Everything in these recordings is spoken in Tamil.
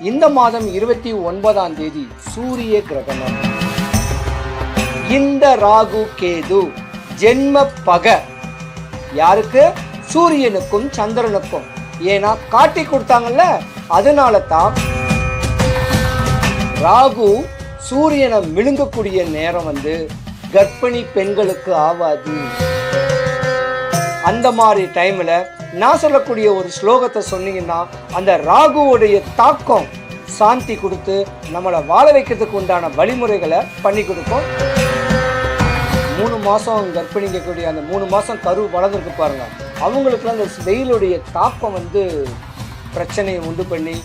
இந்த மாதம் இருபத்தி ஒன்பதாம் தேதி சூரிய கிரகணம். இந்த ராகு கேது ஜென்ம பக. யாருக்கு? சூரியனுக்கும் சந்திரனுக்கும். ஏன்னா காட்டி கொடுத்தாங்கல்ல அதனால தான் ராகு சூரியனை விழுங்கக்கூடிய நேரம் வந்து கர்ப்பிணி பெண்களுக்கு ஆவாது. அந்த மாதிரி டைமில் நான் சொல்லக்கூடிய ஒரு ஸ்லோகத்தை சொன்னீங்கன்னா அந்த ராகுவுடைய தாக்கம் சாந்தி கொடுத்து நம்மளை வாழ வைக்கிறதுக்கு உண்டான வழிமுறைகளை பண்ணி கொடுக்கும். மூணு மாதம் கர்ப்பிணிக்கக்கூடிய அந்த மூணு மாதம் கரு வளர்ந்துருக்கு பாருங்கள் அவங்களுக்குலாம் அந்த வெயிலுடைய தாக்கம் வந்து பிரச்சனையை உண்டு பண்ணி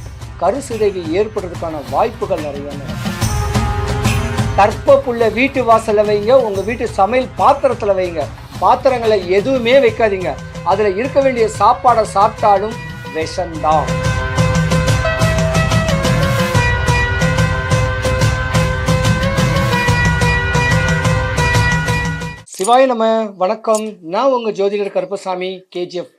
கருசிதைவு ஏற்படுறதுக்கான வாய்ப்புகள் நிறைய நடக்கும். கற்பப்புள்ள வீட்டு வாசலில் வைங்க உங்கள் வீட்டு சமையல் பாத்திரத்தில் வைங்க. பாத்திரங்களை எதுவுமே வைக்காதீங்க. அதில் இருக்க வேண்டிய சாப்பாடை சாப்பிட்டாலும் விஷம்தான். சிவாய நம்ம வணக்கம். நான் உங்கள் ஜோதிடர் கருப்பசாமி கேஜிஎஃப்.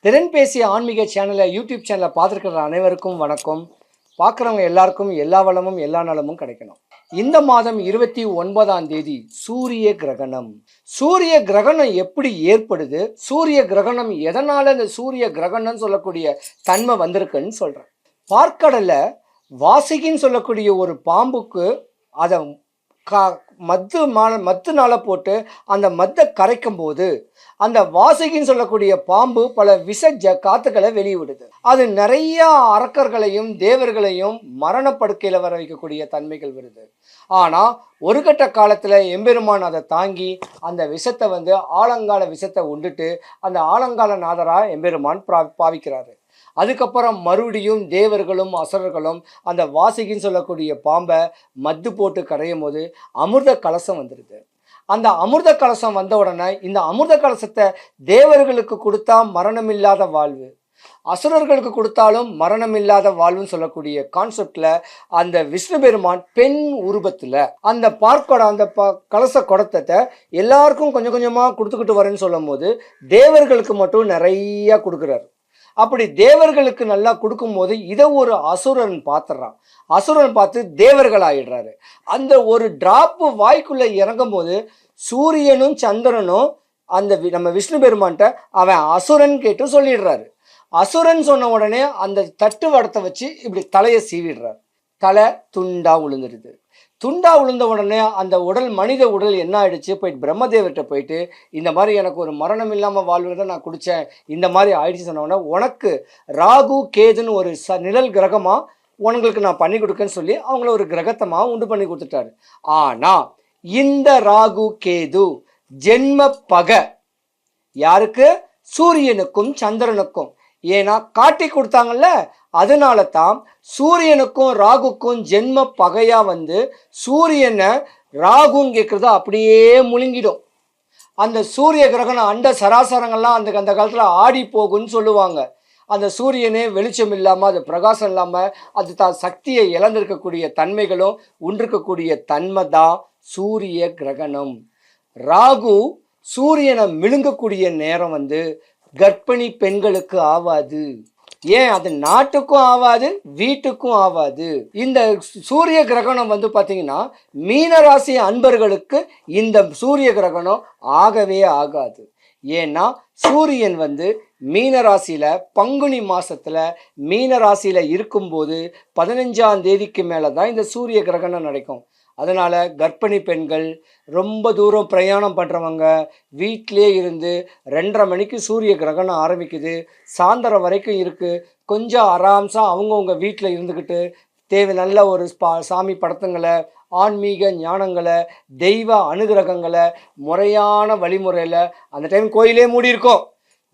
திறன் பேசிய ஆன்மீக சேனலை யூடியூப் சேனலை பார்த்துருக்கிற அனைவருக்கும் வணக்கம். பார்க்குறவங்க எல்லாருக்கும் எல்லா வளமும் எல்லா நலமும் கிடைக்கணும். இந்த மாதம் இருபத்தி ஒன்பதாம் தேதி சூரிய கிரகணம். சூரிய கிரகணம் எப்படி ஏற்படுது? சூரிய கிரகணம் எதனால இந்த சூரிய கிரகணம் சொல்லக்கூடிய தன்மை வந்திருக்குன்னு சொல்றேன். பார்க்கடல வாசிகின்னு சொல்லக்கூடிய ஒரு பாம்புக்கு அதை கா மத்து மான மத்துனால போட்டு அந்த மத்தை கரைக்கும் போது அந்த வாசகின்னு சொல்லக்கூடிய பாம்பு பல விஷ ஜ காத்துக்களை வெளியிடுது. அது நிறைய அரக்கர்களையும் தேவர்களையும் மரணப்படுக்கையில் வர வைக்கக்கூடிய தன்மைகள் வருது. ஆனால் ஒரு கட்ட காலத்தில் எம்பெருமான் அதை தாங்கி அந்த விஷத்தை வந்து ஆலங்கால விஷத்தை உண்டுட்டு அந்த ஆலங்கால நாதராக எம்பெருமான் பிரா பாவிக்கிறாரு. அதுக்கப்புறம் மறுபடியும் தேவர்களும் அசுரர்களும் அந்த வாசிகின்னு சொல்லக்கூடிய பாம்பை மத்து போட்டு கரையும் போது அமிர்த கலசம் வந்துடுது அந்த அமிர்த கலசம் வந்த உடனே இந்த அமிர்த கலசத்தை தேவர்களுக்கு கொடுத்தா மரணமில்லாத வாழ்வு. அசுரர்களுக்கு கொடுத்தாலும் மரணமில்லாத வாழ்வுன்னு சொல்லக்கூடிய கான்செப்ட்ல அந்த விஷ்ணு பெருமான் பெண் உருவத்துல அந்த பார்க்கோட அந்த ப கலச குடத்தத்தை எல்லாருக்கும் கொஞ்சம் கொஞ்சமா கொடுத்துக்கிட்டு வரேன்னு சொல்லும் போது தேவர்களுக்கு மட்டும் நிறைய கொடுக்குறாரு. அப்படி தேவர்களுக்கு நல்லா கொடுக்கும் போது இதை ஒரு அசுரன் பார்த்துறான். அசுரன் பார்த்து தேவர்கள் ஆயிடுறாரு அந்த ஒரு டிராப்பு வாய்க்குள்ளே இறங்கும் போது சூரியனும் சந்திரனும் அந்த நம்ம விஷ்ணு பெருமான்கிட்ட அவன் அசுரன் கேட்டு சொல்லிடுறாரு. அசுரன் சொன்ன உடனே அந்த தட்டு வடத்தை வச்சு இப்படி தலையை சீவிடுறார். தலை துண்டா விழுந்துருது துண்டா விழுந்த உடனே அந்த உடல் மனித உடல் என்ன ஆயிடுச்சு? போயிட்டு பிரம்மதேவர்கிட்ட போயிட்டு இந்த மாதிரி எனக்கு ஒரு மரணம் இல்லாமல் வாழ்வுறத நான் குடித்தேன் இந்த மாதிரி ஆயிடுச்சு சொன்ன உனக்கு ராகு கேதுன்னு ஒரு ச நிழல் கிரகமாக உங்களுக்கு நான் பண்ணி கொடுக்கேன்னு சொல்லி அவங்கள ஒரு கிரகத்தமாக உண்டு பண்ணி கொடுத்துட்டாரு. ஆனால் இந்த ராகு கேது ஜென்ம பகை. யாருக்கு? சூரியனுக்கும் சந்திரனுக்கும். ஏன்னா காட்டி கொடுத்தாங்கல்ல அதனால தான் சூரியனுக்கும் ராகுக்கும் ஜென்ம பகையாக வந்து சூரியனை ராகுன்னு கேட்குறத அப்படியே முழுங்கிடும். அந்த சூரிய கிரகணம் அண்ட சராசரங்கள்லாம் அந்த அந்த காலத்தில் ஆடி போகும்னு சொல்லுவாங்க. அந்த சூரியனே வெளிச்சம் இல்லாமல் அது பிரகாசம் இல்லாமல் அது தான் சக்தியை இழந்திருக்கக்கூடிய தன்மைகளும் உண்டிருக்கக்கூடிய தன்மை தான் சூரிய கிரகணம். ராகு சூரியனை விழுங்கக்கூடிய நேரம் வந்து கர்ப்பிணி பெண்களுக்கு ஆவாது. ஏன்? அது நாட்டுக்கும் ஆவாது வீட்டுக்கும் ஆவாது. இந்த சூரிய கிரகணம் வந்து பார்த்தீங்கன்னா மீனராசி அன்பர்களுக்கு இந்த சூரிய கிரகணம் ஆகவே ஆகாது. ஏன்னா சூரியன் வந்து மீனராசியில் பங்குனி மாதத்தில் மீனராசியில் இருக்கும்போது பதினஞ்சாம் தேதிக்கு மேலே தான் இந்த சூரிய கிரகணம் நடக்கும். அதனால் கர்ப்பிணி பெண்கள் ரொம்ப தூரம் பிரயாணம் பண்ணுறவங்க வீட்டிலே இருந்து ரெண்டரை மணிக்கு சூரிய கிரகணம் ஆரம்பிக்குது. சாயந்தரம் வரைக்கும் இருக்குது கொஞ்சம் ஆராம்சாக அவங்கவுங்க வீட்டில் இருந்துக்கிட்டு தேவை நல்ல ஒரு ஸ்பா சாமி படத்துங்களை ஆன்மீக ஞானங்களை தெய்வ அனுகிரகங்களை முறையான வழிமுறையில் அந்த டைம் கோயிலே மூடி இருக்கும்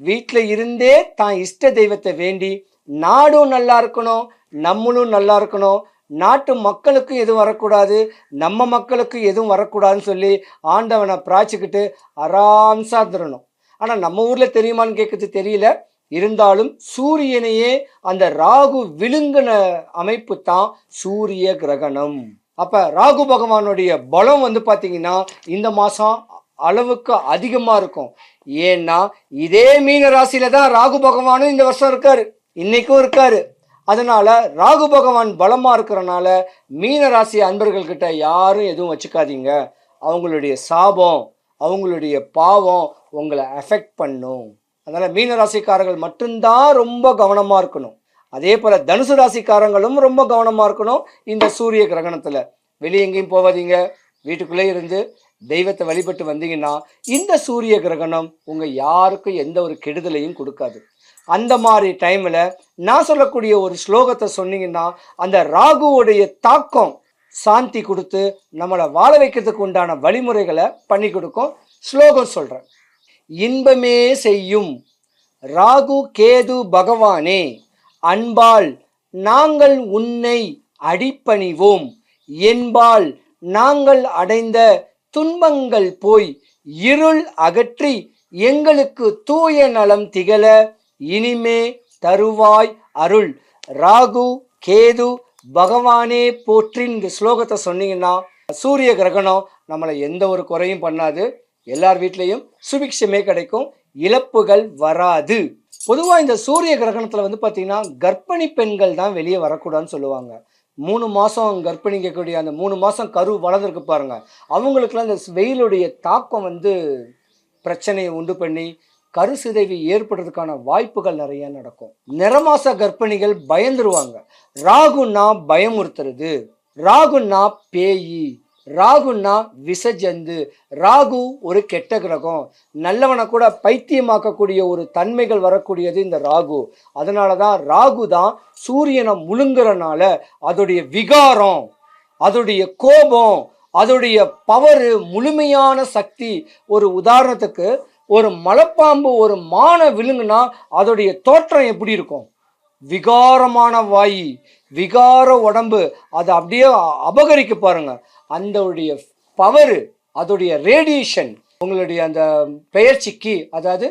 வீட்டில் இருந்தே தான் இஷ்ட தெய்வத்தை வேண்டி நாடும் நல்லா இருக்கணும் நம்மளும் நல்லா இருக்கணும் நாட்டு மக்களுக்கு எதுவும் வரக்கூடாது நம்ம மக்களுக்கு எதுவும் வரக்கூடாதுன்னு சொல்லி ஆண்டவனை பிராய்ச்சிக்கிட்டு ஆராம்சா தரணும். ஆனால் நம்ம ஊரில் தெரியுமான்னு கேட்குறது தெரியல. இருந்தாலும் சூரியனையே அந்த ராகு விழுங்கின அமைப்பு தான் சூரிய கிரகணம். அப்போ ராகு பகவானுடைய பலம் வந்து பார்த்தீங்கன்னா இந்த மாதம் அளவுக்கு அதிகமாக இருக்கும். ஏன்னா இதே மீன ராசியில தான் ராகு பகவானும் இந்த வருஷம் இருக்காரு. இன்னைக்கும் இருக்காரு. அதனால் ராகு பகவான் பலமாக இருக்கிறனால மீன ராசி அன்பர்கள்கிட்ட யாரும் எதுவும் வச்சுக்காதீங்க. அவங்களுடைய சாபம் அவங்களுடைய பாவம் உங்களை அஃபெக்ட் பண்ணும். அதனால் மீன ராசிக்காரர்கள் மட்டும்தான் ரொம்ப கவனமாக இருக்கணும். அதே போல் தனுசு ராசிக்காரங்களும் ரொம்ப கவனமாக இருக்கணும் இந்த சூரிய கிரகணத்தில். வெளியே எங்கேயும் போகாதீங்க. வீட்டுக்குள்ளே இருந்து தெய்வத்தை வழிபட்டு வந்தீங்கன்னா இந்த சூரிய கிரகணம் உங்கள் யாருக்கும் எந்த ஒரு கெடுதலையும் கொடுக்காது. அந்த மாதிரி டைமில் நான் சொல்லக்கூடிய ஒரு ஸ்லோகத்தை சொன்னீங்கன்னா அந்த ராகுவுடைய தாக்கம் சாந்தி கொடுத்து நம்மளை வாழ வைக்கிறதுக்கு உண்டான வழிமுறைகளை பண்ணி கொடுக்கும் ஸ்லோகம் சொல்கிறேன் இன்பமே செய்யும் ராகு கேது பகவானே அன்பால் நாங்கள் உன்னை அடிப்பணிவோம். என்பால் நாங்கள் அடைந்த துன்பங்கள் போய் இருள் அகற்றி எங்களுக்கு தூய நலம் திகழ இனிமே தருவாய் அருள். ராகு கேது பகவானே போற்றின் இந்த ஸ்லோகத்தை சொன்னீங்கன்னா சூரிய கிரகணம் நம்மளை எந்த ஒரு குறையும் பண்ணாது. எல்லார் வீட்லேயும் சுபிக்ஷமே கிடைக்கும். இழப்புகள் வராது. பொதுவாக இந்த சூரிய கிரகணத்தில் வந்து பார்த்தீங்கன்னா கர்ப்பிணி பெண்கள் தான் வெளியே வரக்கூடாதுன்னு சொல்லுவாங்க. மூணு மாதம் கர்ப்பிணிக்கக்கூடிய அந்த மூணு மாதம் கரு வளர்ந்துருக்கு பாருங்கள் அவங்களுக்குலாம் இந்த வெயிலுடைய தாக்கம் வந்து பிரச்சனையை உண்டு பண்ணி கருசிதைவு ஏற்படுறதுக்கான வாய்ப்புகள் நிறைய நடக்கும். நிறமாச கர்ப்பிணிகள் பயந்துருவாங்க. ராகுன்னா பயமுறுத்துறது. ராகுன்னா பேயி. ராகுன்னா விசஜந்து. ராகு ஒரு கெட்ட கிரகம். நல்லவனை கூட பைத்தியமாக்கக்கூடிய ஒரு தன்மைகள் வரக்கூடியது இந்த ராகு. அதனால தான் ராகு தான் சூரியனை முழுங்குறனால அதோடைய விகாரம் அதோடைய கோபம் அதோடைய பவரு முழுமையான சக்தி. ஒரு உதாரணத்துக்கு ஒரு மலைப்பாம்பு ஒரு மானை விழுங்குனா அதோடைய தோற்றம் எப்படி இருக்கும்? விகாரமான வாய் விகார உடம்பு. அதை அப்படியே அபகரிக்க பாருங்க. அந்தோடைய பவரு அதோடைய ரேடியேஷன் உங்களுடைய அந்த பெயர்ச்சிக்கு அதாவது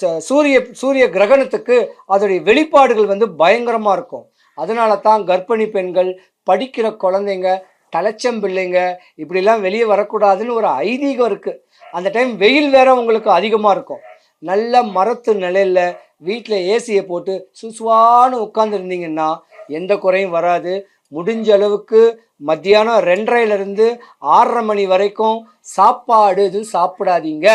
ச- சூரிய சூரிய கிரகணத்துக்கு அதோடைய வெளிப்பாடுகள் வந்து பயங்கரமாக இருக்கும். அதனால தான் கர்ப்பிணி பெண்கள் படிக்கிற குழந்தைங்க தலைச்சம் பிள்ளைங்க இப்படிலாம் வெளியே வரக்கூடாதுன்னு ஒரு ஐதீகம் இருக்குது அந்த டைம் வெயில் வேற உங்களுக்கு அதிகமாக இருக்கும். நல்ல மரத்து நிலையில் வீட்டில் ஏசியை போட்டு சுசுவான்னு உட்காந்துருந்தீங்கன்னா எந்த குறையும் வராது. முடிஞ்ச அளவுக்கு மத்தியானம் ரெண்டரைலருந்து ஆறரை மணி வரைக்கும் சாப்பாடு இது சாப்பிடாதீங்க.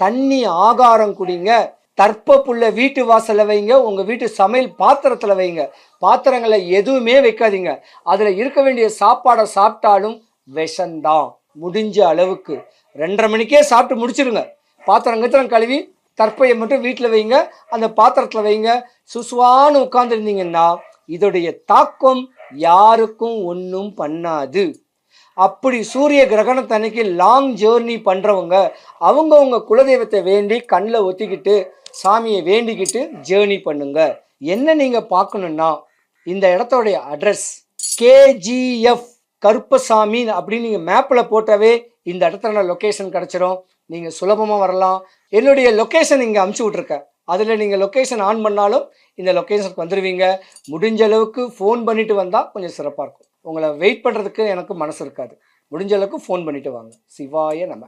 தண்ணி ஆகாரம் குடிங்க. தர்ப்ப வீட்டு வாசலில் வைங்க. உங்கள் வீட்டு சமையல் பாத்திரத்தில் வைங்க. பாத்திரங்களை எதுவுமே வைக்காதீங்க. அதில் இருக்க வேண்டிய சாப்பாடை சாப்பிட்டாலும் விஷந்தான். முடிஞ்ச அளவுக்கு. ரெண்டரை மணிக்கே சாப்பிட்டு முடிச்சிருங்க. பாத்திரம் கத்திரம் கழுவி தற்பையை மட்டும் வீட்டில் வைங்க அந்த பாத்திரத்தில் வைங்க. சுசுவான்னு உட்காந்துருந்தீங்கன்னா இதோடைய தாக்கம் யாருக்கும் ஒன்றும் பண்ணாது. அப்படி சூரிய கிரகணத்தன்னைக்கு லாங் ஜேர்னி பண்ணுறவங்க அவங்கவுங்க குலதெய்வத்தை வேண்டி கண்ணில் ஒத்திக்கிட்டு சாமியை வேண்டிக்கிட்டு ஜேர்னி பண்ணுங்க. என்ன நீங்கள் பார்க்கணுன்னா இந்த இடத்தோடைய அட்ரஸ் கேஜிஎஃப் கருப்பசாமி அப்படின்னு நீங்கள் மேப்பில் போட்டாவே இந்த இடத்துல லொக்கேஷன் கிடச்சிரும். நீங்கள் சுலபமாக வரலாம். என்னுடைய லொக்கேஷன் இங்கே அமுச்சு விட்ருக்கேன் அதில் நீங்கள் லொக்கேஷன் ஆன் பண்ணாலும் இந்த லொக்கேஷனுக்கு வந்துடுவீங்க முடிஞ்ச அளவுக்கு ஃபோன் பண்ணிட்டு வந்தால் கொஞ்சம் சிறப்பாக இருக்கும். உங்களை வெயிட் பண்ணுறதுக்கு எனக்கு மனசு இருக்காது. முடிஞ்ச அளவுக்கு ஃபோன் பண்ணிட்டு வாங்க. சிவாய நம்ம